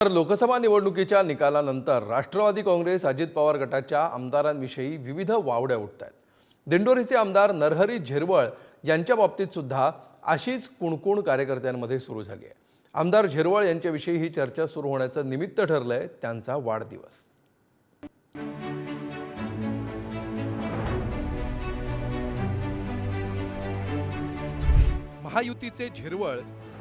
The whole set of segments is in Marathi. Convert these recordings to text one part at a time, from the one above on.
तर लोकसभा निवडणुकीच्या निकालानंतर राष्ट्रवादी काँग्रेस अजित पवार गटाच्या आमदारांविषयी विविध वावड्या उठत आहेत दिंडोरीचे आमदार नरहरी झिरवळ यांच्या बाबतीत सुद्धा अशीच कुणकुण कार्यकर्त्यांमध्ये सुरू झाली आहे. आमदार झिरवळ यांच्याविषयी ही चर्चा सुरू होण्याचं निमित्त ठरलंय त्यांचा वाढदिवस. महायुतीचे झिरवळ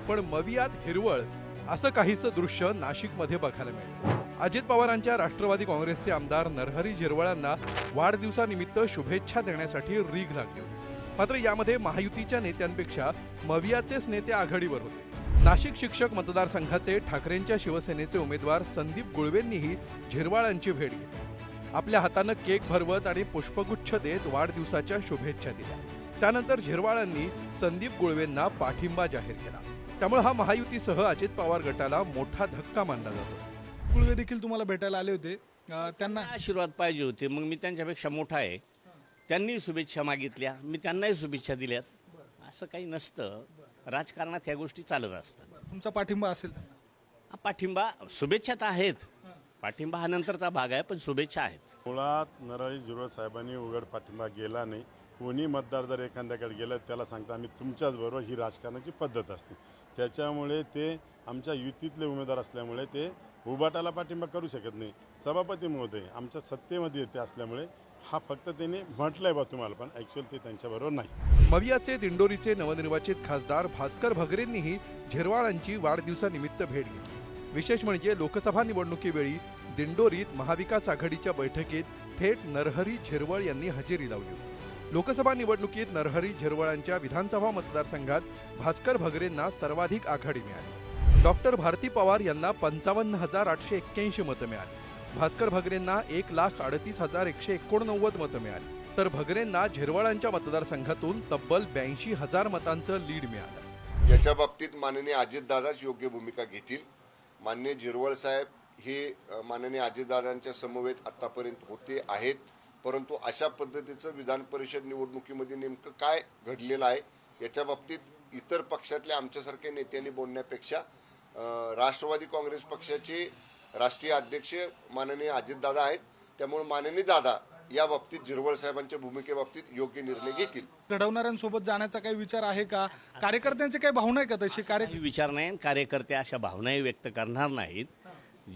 पण मवियात हिरवळ असं काहीसं दृश्य नाशिकमध्ये बघायला मिळतं अजित पवारांच्या राष्ट्रवादी काँग्रेसचे आमदार नरहरी झिरवळांना वाढदिवसानिमित्त शुभेच्छा देण्यासाठी रीघ लागली होती. मात्र यामध्ये महायुतीच्या नेत्यांपेक्षा मवियाचेच नेते आघाडीवर होते. नाशिक शिक्षक मतदारसंघाचे ठाकरेंच्या शिवसेनेचे उमेदवार संदीप गुळवेंनीही झिरवाळांची भेट घेतली. आपल्या हातानं केक भरवत आणि पुष्पगुच्छ देत वाढदिवसाच्या शुभेच्छा दिल्या. त्यानंतर झिरवाळांनी संदीप गुळवेंना पाठिंबा जाहीर केला. त्यामुळे हा महायुतीसह अजित पवार गटाला मोठा धक्का मानला जातो. गुळवे देखील तुम्हाला भेटायला आले होते. त्यांना आशीर्वाद पाहिजे होते. मग मी त्यांच्यापेक्षा मोठा आहे. त्यांनी शुभेच्छा मागितल्या. मी त्यांनाही शुभेच्छा दिल्यात. असं काही नसतं. राजकारणात ह्या गोष्टी चालत असतात. तुमचा पाठिंबा असेल. हा पाठिंबा शुभेच्छा तर आहेत. पाठिंबा हा नंतरचा भाग आहे पण शुभेच्छा आहेत. मुळात नरळी झिरवळ साहेबांनी उघड पाठिंबा गेला नाही. कोणी मतदार जर एखाद्याकडे गेलं त्याला सांगता आम्ही तुमच्याच बरोबर ही राजकारणाची पद्धत असते. त्याच्यामुळे ते आमच्या युतीतले उमेदवार असल्यामुळे ते उभाटाला पाठिंबा करू शकत नाही. सभापती महोदय आमच्या सत्तेमध्ये येते असल्यामुळे हा फक्त त्यांनी म्हटलंय बा तुम्हाला पण ॲक्च्युअल ते त्यांच्याबरोबर नाही. मवियाचे दिंडोरीचे नवनिर्वाचित खासदार भास्कर भगरेंनीही झिरवाळांची वाढदिवसानिमित्त भेट घेतली. विशेष म्हणजे लोकसभा निवडणुकीवेळी दिंडोरीत महाविकास आघाडीच्या बैठकीत थेट नरहरी झिरवळ यांनी हजेरी लावली होती. लोकसभा निवडणुकीत नरहरी झिरवळांच्या विधानसभा मतदारसंघात भास्कर भगरेंना सर्वाधिक आघाडी मिळाली. डॉक्टर भारती पवार यांना पंचावन्न हजार आठशे एक्क्याऐंशी मतं मिळाली. भास्कर भगरेंना एक लाख अडतीस हजार एकशे एकोणनव्वद मतं मिळाली. तर भगरेंना झिरवळांच्या मतदारसंघातून तब्बल ब्याऐंशी हजार मतांचं लीड मिळालं. याच्या बाबतीत माननीय अजितदादाच योग्य भूमिका घेतील. माननीय झिरवळ साहेब हे माननीय अजितदादांच्या समवेत आतापर्यंत होते आहेत. परंतु अशा पद्धतीचं विधान परिषद निवडणुकीमध्ये नेमकं काय घडलेलं आहे याच्या बाबतीत इतर पक्षातल्या आमच्यासारख्या नेत्यांनी बोलण्यापेक्षा राष्ट्रवादी काँग्रेस पक्षाचे राष्ट्रीय अध्यक्ष माननीय अजितदादा आहेत. त्यामुळे माननीय दादा या बाबतीत झिरवळ साहेबांच्या भूमिकेबाबतीत योग्य निर्णय घेतील. घडवणाऱ्यांसोबत जाण्याचा काही विचार आहे का? कार्यकर्त्यांचे काही भावना आहे का तशी? कार्य विचार नाही आणि कार्यकर्ते अशा भावनाही व्यक्त करणार नाहीत.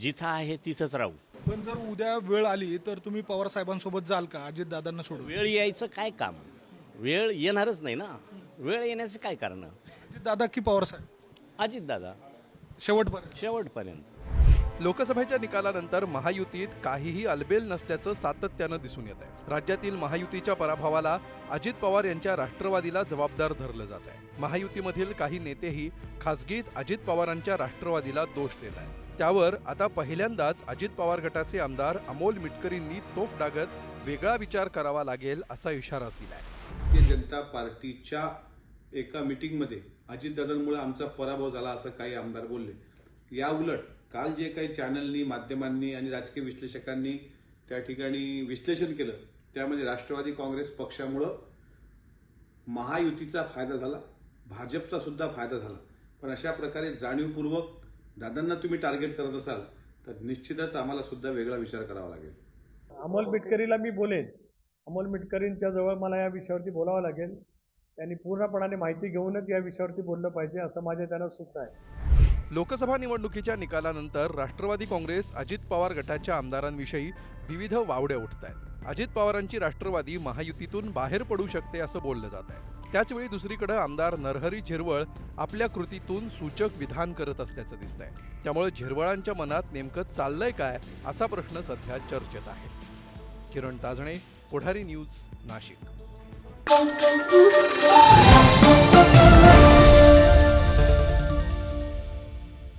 जिथं आहे तिथंच राहू. पण जर उद्या वेळ आली तर तुम्ही पवार साहेबांसोबत जाल का? अजित दादांना सोडून? वेळ यायचं काय काम? वेळ येणारच नाही ना. वेळ येण्याचं काय कारण? अजित दादा की पवार साहेब? अजित दादा शेवटपर्यंत. शेवटपर्यंत. लोकसभेच्या निकालानंतर महायुतीत काहीही अलबेल नसल्याचं सातत्यानं दिसून येत आहे राज्यातील महायुतीच्या पराभवाला अजित पवार यांच्या राष्ट्रवादीला जबाबदार धरलं जात आहे महायुतीमधील काही नेतेही खासगीत अजित पवारांच्या राष्ट्रवादीला दोष देत आहेत. त्यावर आता पहिल्यांदाच अजित पवार गटाचे आमदार अमोल मिटकरींनी तोफ डागत वेगळा विचार करावा लागेल असा इशारा दिला भारतीय जनता पार्टीच्या एका मीटिंगमध्ये अजितदादांमुळे आमचा पराभव झाला असं काही आमदार बोलले. या उलट काल जे काही चॅनलनी माध्यमांनी आणि राजकीय विश्लेषकांनी त्या ठिकाणी विश्लेषण केलं त्यामध्ये राष्ट्रवादी काँग्रेस पक्षामुळं महायुतीचा फायदा झाला भाजपचा सुद्धा फायदा झाला. पण अशा प्रकारे जाणीवपूर्वक दादांना तुम्ही टार्गेट करत असाल तर निश्चितच आम्हाला सुद्धा वेगळा विचार करावा लागेल. अमोल मिटकरीला मी बोलेन. अमोल मिटकरींच्या जवळ मला या विषयावरती बोलावं लागेल. त्यांनी पूर्णपणाने माहिती घेऊनच या विषयावरती बोललं पाहिजे असं माझे त्यांना सूचना आहे. लोकसभा निवडणुकीच्या निकालानंतर राष्ट्रवादी काँग्रेस अजित पवार गटाच्या आमदारांविषयी विविध वावड्या उठत आहेत अजित पवारांची राष्ट्रवादी महायुतीतून बाहेर पडू शकते असं बोललं जात आहे. त्याचवेळी दुसरीकडे आमदार नरहरी झिरवळ आपल्या कृतीतून सूचक विधान करत असल्याचं दिसतंय. त्यामुळे झिरवळांच्या मनात नेमकं चाललंय काय असा प्रश्न सध्या चर्चेत आहे. किरण ताजणे पुढारी न्यूज नाशिक.